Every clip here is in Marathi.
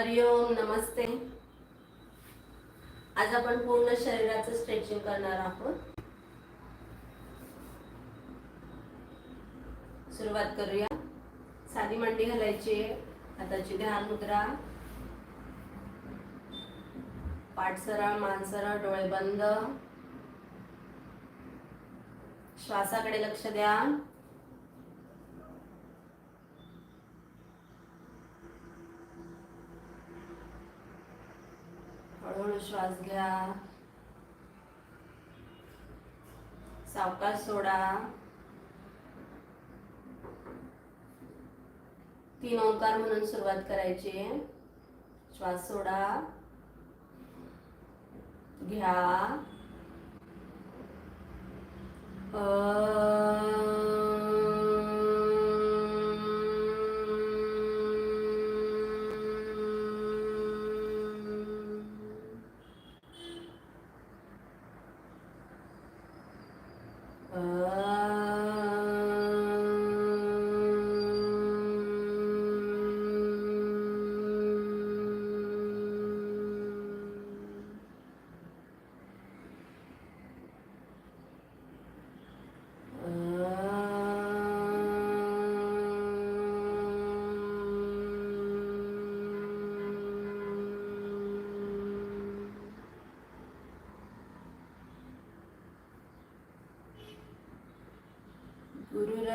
हरिओम नमस्ते. आज आपण पूर्ण शरीराचं स्ट्रेचिंग करणार आहोत. सुरुवात करूया. साधी मांडी घालायची आहे. हाताची ध्यान मुद्रा पाठ सरळ मान सरळ डोळे बंद. श्वासाकडे लक्ष द्या. हळूहळू श्वास घ्या. सावकाश सोडा. तीन ओंकार म्हणून सुरुवात करायची. श्वास सोडा. घ्या. 嗯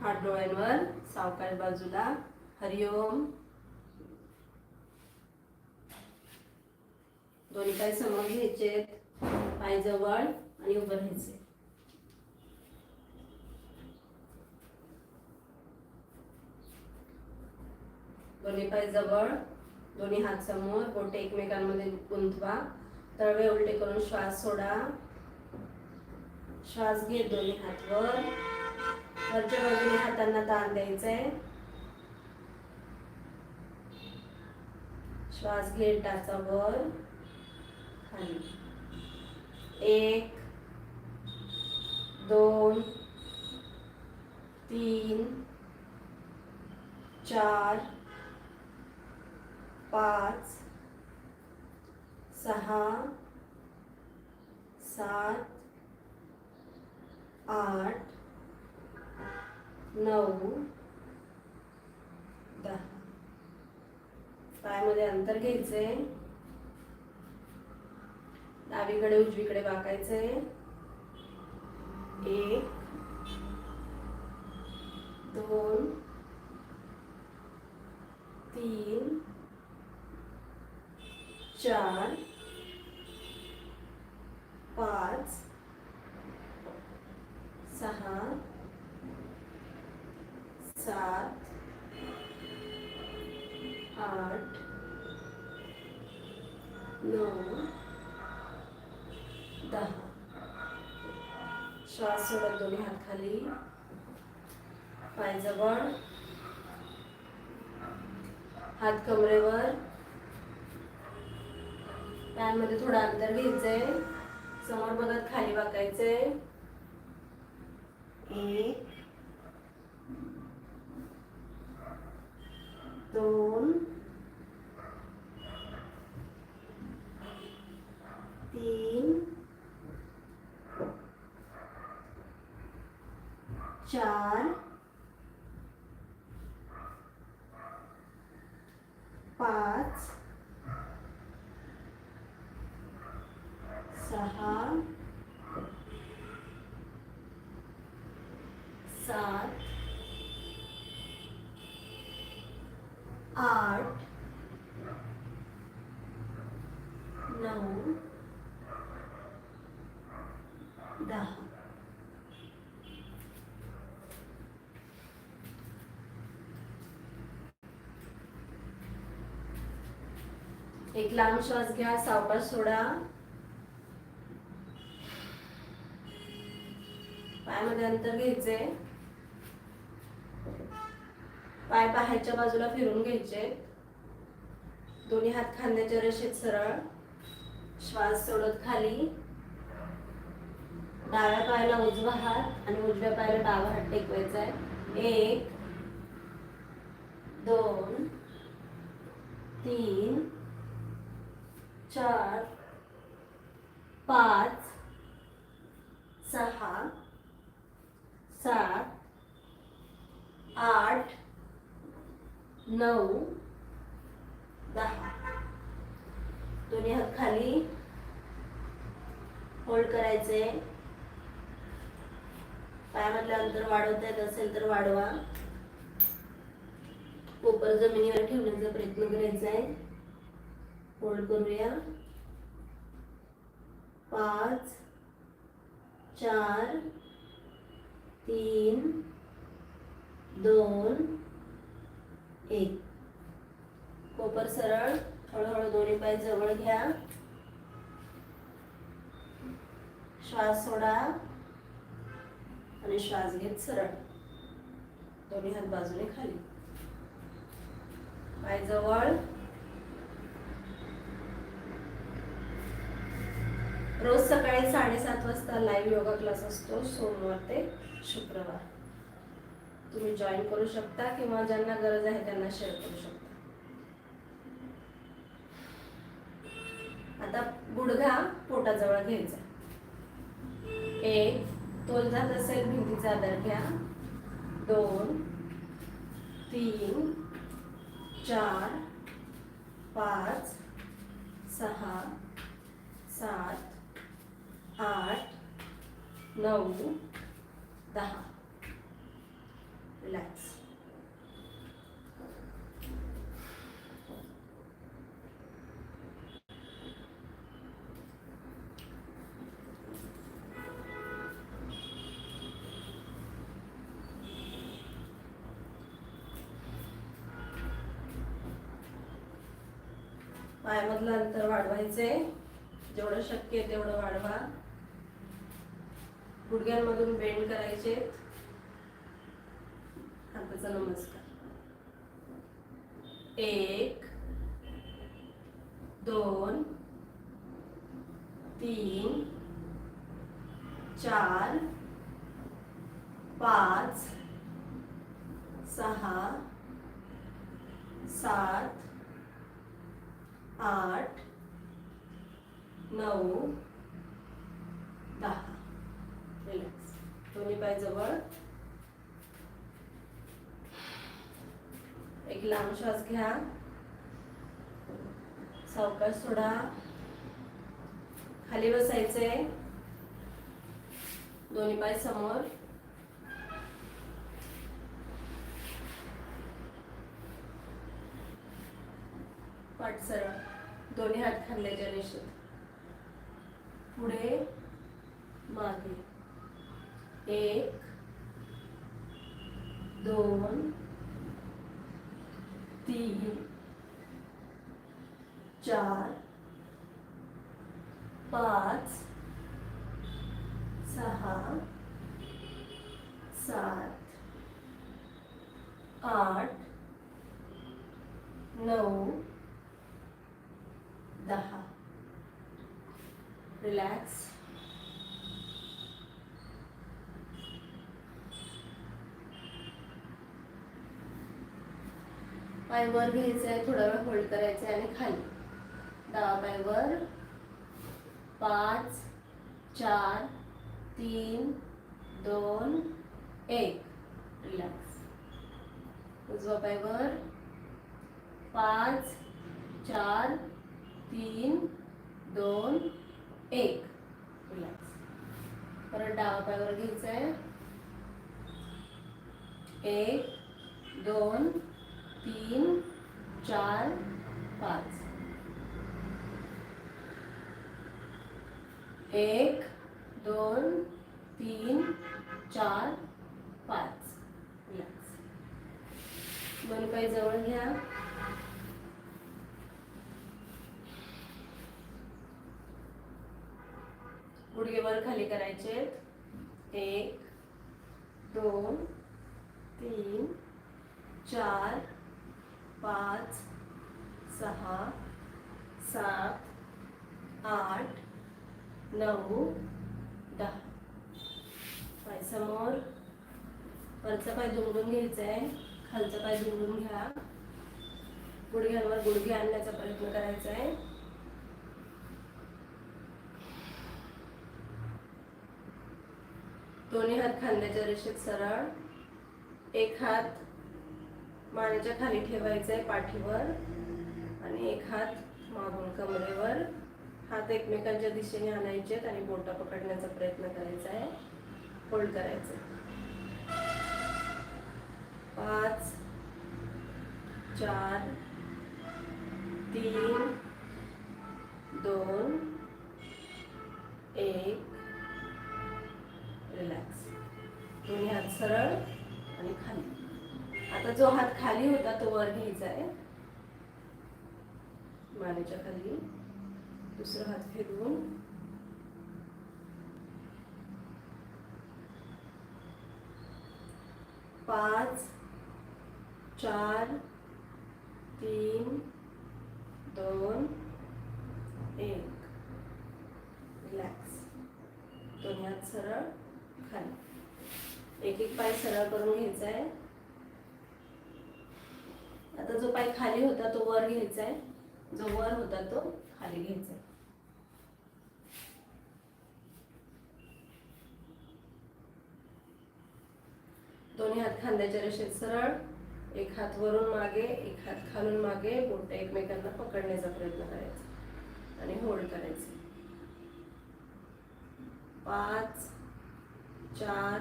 हात डोळ्यांवर सावकाश बाजूला. हरिओम. दोन्ही पाय समोर घ्यायचे. पाय जवळ आणि उभं राहायचे. दोन्ही पाय जवळ दोन्ही हात समोर बोटे एकमेकांमध्ये गुंतवा. तळवे उलटे करून श्वास सोडा. श्वास घेत दोन्ही हातवर वरच्या बाजूने हातांना ताण आहे श्वास घेत टाचा वर. खाली. एक दोन तीन चार पाच सहा सात आठ नऊ दहा. पायामध्ये अंतर घ्यायचे डावीकडे उजवीकडे वाकायचे एक दोन तीन चार पाच सहा सात आठ नऊ दहा. श्वास सोडत दोन्ही हात खाली. पाय जवळ. हात कमरेवर. पॅनमध्ये थोडं अंतर घ्यायचंय. समोर बघत खाली वाकायचंय. एक दोन तीन चार पाच सहा सात आठ नऊ दहा एक लांब श्वास घ्या सावकाश सोडा. पायामध्ये अंतर घ्यायचे. पाय पायाच्या बाजूला फिरून घ्यायचे. दोन्ही हात खांद्याच्या रेषेत सरळ. श्वास सोडत खाली. डाव्या पायाला उजवा हात आणि उजव्या पायाला डावा हात टेकवायचा आहे. एक दोन तीन चार पाच सहा सात आठ नऊ दहा. दोन्ही हात खाली होल्ड करायचे. पायामधलं अंतर वाढवता येत असेल तर वाढवा. पोपर जमिनीवर ठेवण्याचा प्रयत्न करायचा आहे. फोल्ड करूया. पाच चार तीन दोन एक. कोपर सरळ हळूहळू दोन्ही पाय जवळ घ्या. श्वास सोडा आणि श्वास घेत सरळ. दोन्ही हात बाजूने खाली. पाय जवळ. रोज सकाळी साडेसात वाजता लाईव्ह योगा क्लास असतो. सोमवार ते शुक्रवार. तुम्ही जॉईन करू शकता किंवा ज्यांना गरज आहे त्यांना शेअर करू शकता. आता गुडघा पोटाजवळ घ्यायचा. एक तोल जात असेल भिंतीचा आदर घ्या दोन तीन चार पाच सहा सात आठ नऊ दहा. रिलॅक्स पायामधलं अंतर वाढवायचे जेवढं शक्य आहे तेवढं वाढवा. गुडघ्यांमधून बेंड करायचे. हाताचा नमस्कार. एक दोन तीन चार पाच सहा सात आठ नऊ दहा रिलॅक्स दोन्ही पाय जवळ एक लांब श्वास घ्या सावकाश सोडा खाली बसायचे दोन्ही पाय समोर पाठ सरळ दोन्ही हात खांद्याच्या रेषेत पुढे मागे. एक दोन तीन चार पाच सहा सात आठ नऊ दहा रिलॅक्स पाय वर घ्यायचं आहे थोडा वेळ होल्ड करायचं आहे आणि खाली. डावा पाय वर पाच चार तीन दोन एक. रिलॅक्स उजवा पाय वर पाच चार तीन दोन एक. रिलॅक्स परत डावा पायावर घ्यायचं आहे एक दोन तीन चार पाच. एक दोन तीन चार पाच. रिलॅक्स दोन जवळ घ्या. गुडघे वर खाली करायचे एक दोन तीन चार पाच सहा सात आठ नऊ दहा. पाय समोर. वरचा पाय दुमडून घ्यायचा आहे खालचा पाय दुमडून घ्या. गुडघ्यांवर गुडघे आणण्याचा प्रयत्न करायचा आहे दोन्ही हात खांद्याच्या रेषेत सरळ. एक हात मानेच्या खाली ठेवायचं आहे पाठीवर आणि एक हात मागून कमरेवर. हात एकमेकांच्या दिशेने आणायचे आहेत आणि बोटा पकडण्याचा प्रयत्न करायचा आहे. होल्ड करायचं पाच चार तीन दोन एक. रिलॅक्स दोन्ही हात सरळ आणि खाली. आता जो हात खाली होता तो वर घ्यायचा आहे. मानेच्या खाली. दुसरा हात फिरवून. पाच चार तीन दोन एक. रिलॅक्स दोन्ही हात सरळ खाली. एक एक पाय सरळ करून घ्यायचा आहे. आता जो पाय खाली होता तो वर घ्यायचा आहे. जो वर होता तो खाली घ्यायचा आहे. दोन्ही हात खांद्याच्या रेषेत सरळ एक हात वरून मागे एक हात खालून मागे बोट एकमेकांना पकडण्याचा प्रयत्न करायचा आणि होल्ड करायचं. पाच चार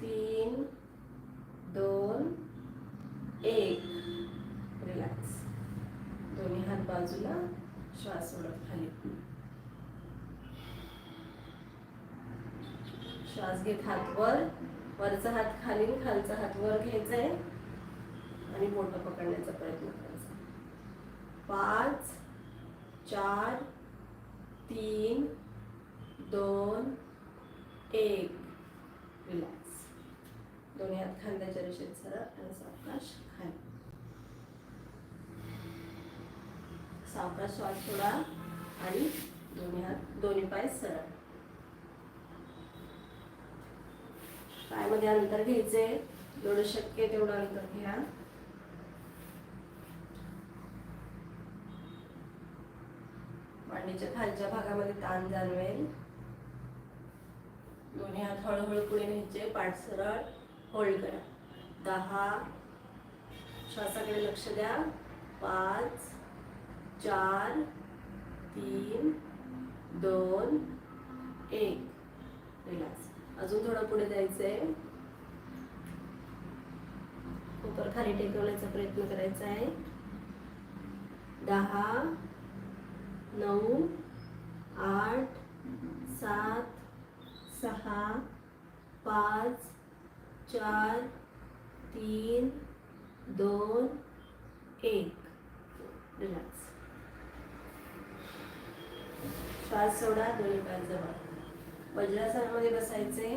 तीन दोन एक रिलॅक्स दोन्ही हात बाजूला श्वास सोडत खाली. श्वास घेत हात वर वरचा हात खाली खालचा हात वर घ्यायचा आहे आणि बोट पकडण्याचा प्रयत्न करायचा. पाच चार तीन दोन एक. रिलॅक्स दोन्ही हात खांद्याच्या रेषेत सरळ आणि सावकाश खाली सावकाश श्वास सोडा आणि दोन्ही हात दोन्ही पाय सरळ. पायामध्ये अंतर घ्यायचे जेवढं शक्य तेवढं अंतर घ्या. मांडीच्या खालच्या भागामध्ये ताण जाणवेल. दोन्ही हात हळूहळू पुढे न्यायचे पाठ सरळ. होल्ड करा दहा. श्वासाकडे लक्ष द्या. पाच. चार. तीन. दोन. एक. रिलॅक्स अजून थोडं पुढे जायचंय. उपर खाली टेकवण्याचा प्रयत्न करायचा आहे. दहा. नऊ. आठ. सात. सहा. पाच. चार तीन दोन एक. रिलॅक्स श्वास सोडा दोन्ही पाय जवळ वज्रासनामध्ये बसायचे.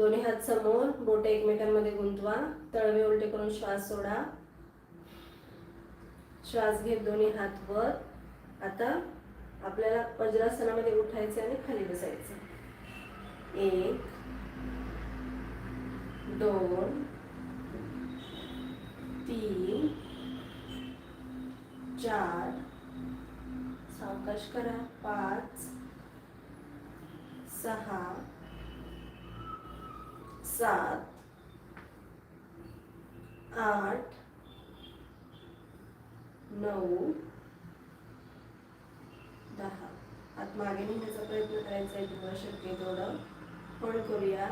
दोन्ही हात समोर बोटे एकमेकांमध्ये गुंतवा तळवे उलटे करून श्वास सोडा. श्वास घेत दोन्ही हात वर. आता आपल्याला वज्रासनामध्ये उठायचे आणि खाली बसायचे. एक दोन तीन चार. सावकाश करा. पाच सहा सात आठ नऊ दहा. आत मागे निघण्याचा प्रयत्न करायचा आहे तुम्हाला शक्य आहे तेवढं. पण करूया.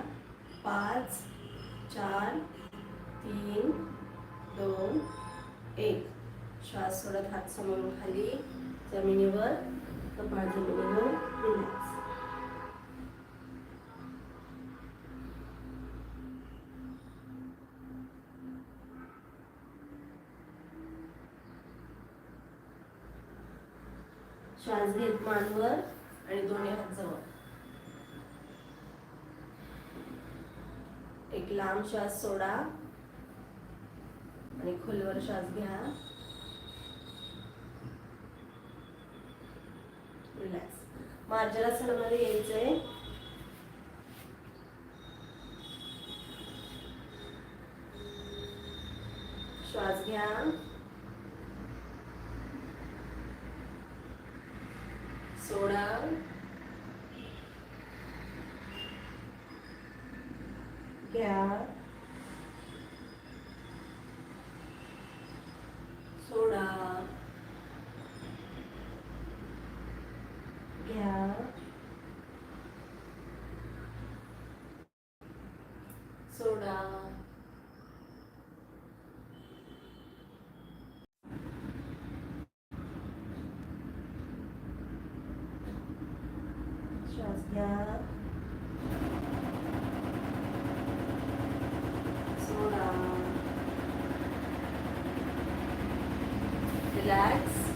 पाच चार तीन दोन एक. श्वास सोडत हात समोरून खाली. जमिनीवर कपाळ जमिनीवर श्वास घेत मानवर आणि दोन्ही हात जवळ. एक लांब श्वास सोडा आणि खोलवर श्वास घ्या. रिलॅक्स मार्जनासनामध्ये यायचंय. श्वास घ्या सोडा घ्या सोडा घ्या सोडा श्वास घ्या सोडा रिलॅक्स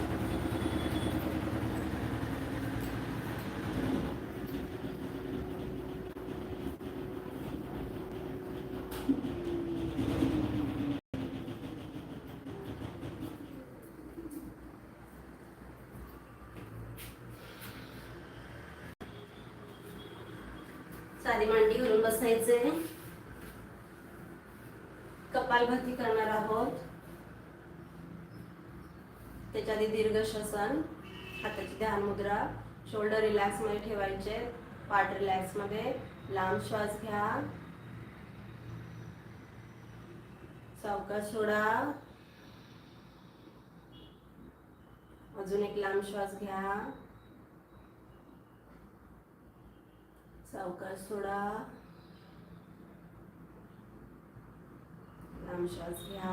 साधी मांडी घालून बसायचे. कपालभाती करणार आहोत. त्याच्या आधी दीर्घ श्वसन हाताची ध्यान मुद्रा शोल्डर रिलॅक्समध्ये ठेवायचे. पाठ रिलॅक्समध्ये लांब श्वास घ्या. सावकाश सोडा. अजून एक लांब श्वास घ्या. सावकाश सोडा. लांब श्वास घ्या.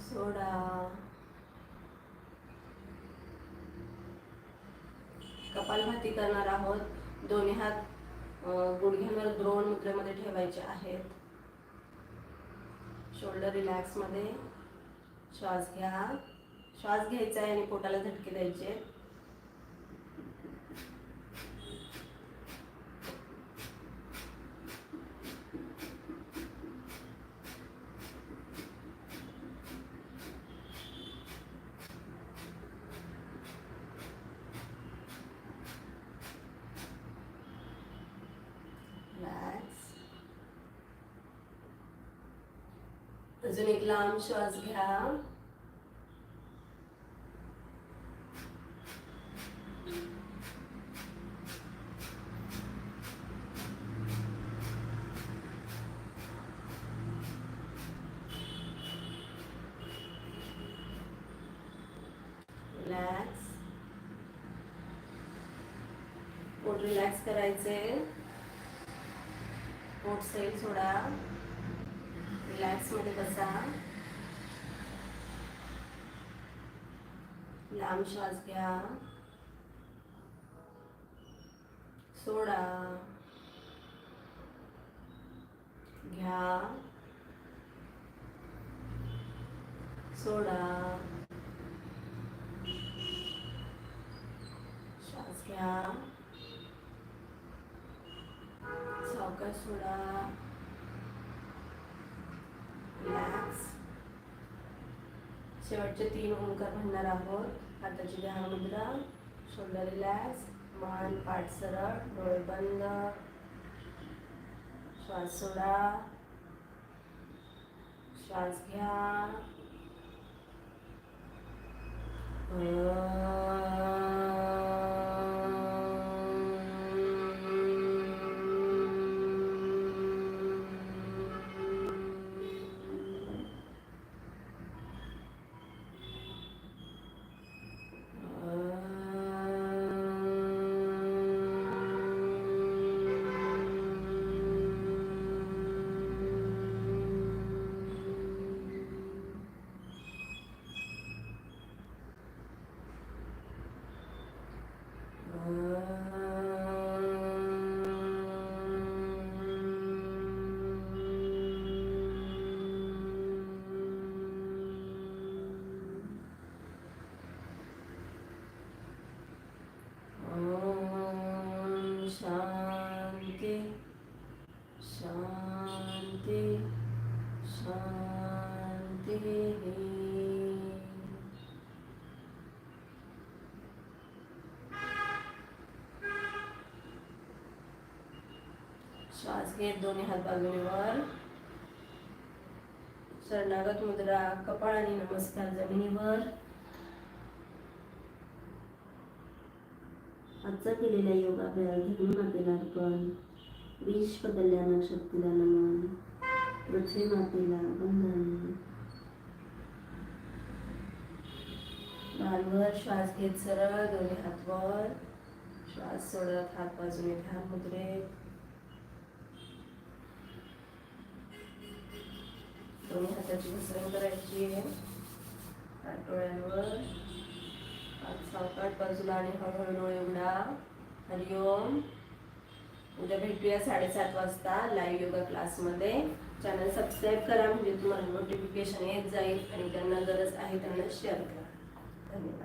सोडा. कपालभाती करणार आहोत. दोन्ही हात गुडघ्यांवर द्रोण मुद्रेमध्ये ठेवायचे आहेत. शोल्डर रिलॅक्समध्ये श्वास घ्या. श्वास घ्यायचा आहे आणि पोटाला झटके द्यायचे रिलॅक्स अजून एक लांब श्वास घ्या रिलॅक्स पोट रिलॅक्स करायचे पोट सैल सोडा रिलॅक्समध्ये बसा लांब श्वास घ्या सोडा. घ्या. सोडा. श्वास घ्या सावकाश सोडा. रिलॅक्स शेवटचे तीन ओंकार म्हणणार आहोत. हाताची ध्यान मुद्रा शोल्डर रिलॅक्स मान पाठ सरळ. डोळे बंद. श्वास सोडा. श्वास घ्या. ओम शांती शांती शांती. श्वास घेत दोन्ही हात बाजूवर शरणागत मुद्रा आणि नमस्कार जमिनीवर. आजचा केलेला योगाभ्यास धर्ममातेला अर्पण विश्व कल्याणक शक्तीला नमन पृथ्वी मातेला वंदन मानवर श्वास घेत सरळ दोन्ही हात वर श्वास सोडत हात बाजूने ध्यान मुद्रेत दोन्ही हाताची घसरण करायची आहे हात डोळ्यांवर सावकाट बाजूला आणि हळूहळू डोळे उघडा. हरिओम उद्या भेटूया साडेसात वाजता लाईव्ह योगा क्लासमध्ये चॅनल सबस्क्राईब करा म्हणजे तुम्हाला नोटिफिकेशन येत जाईल आणि त्यांना गरज आहे त्यांना शेअर करा. धन्यवाद.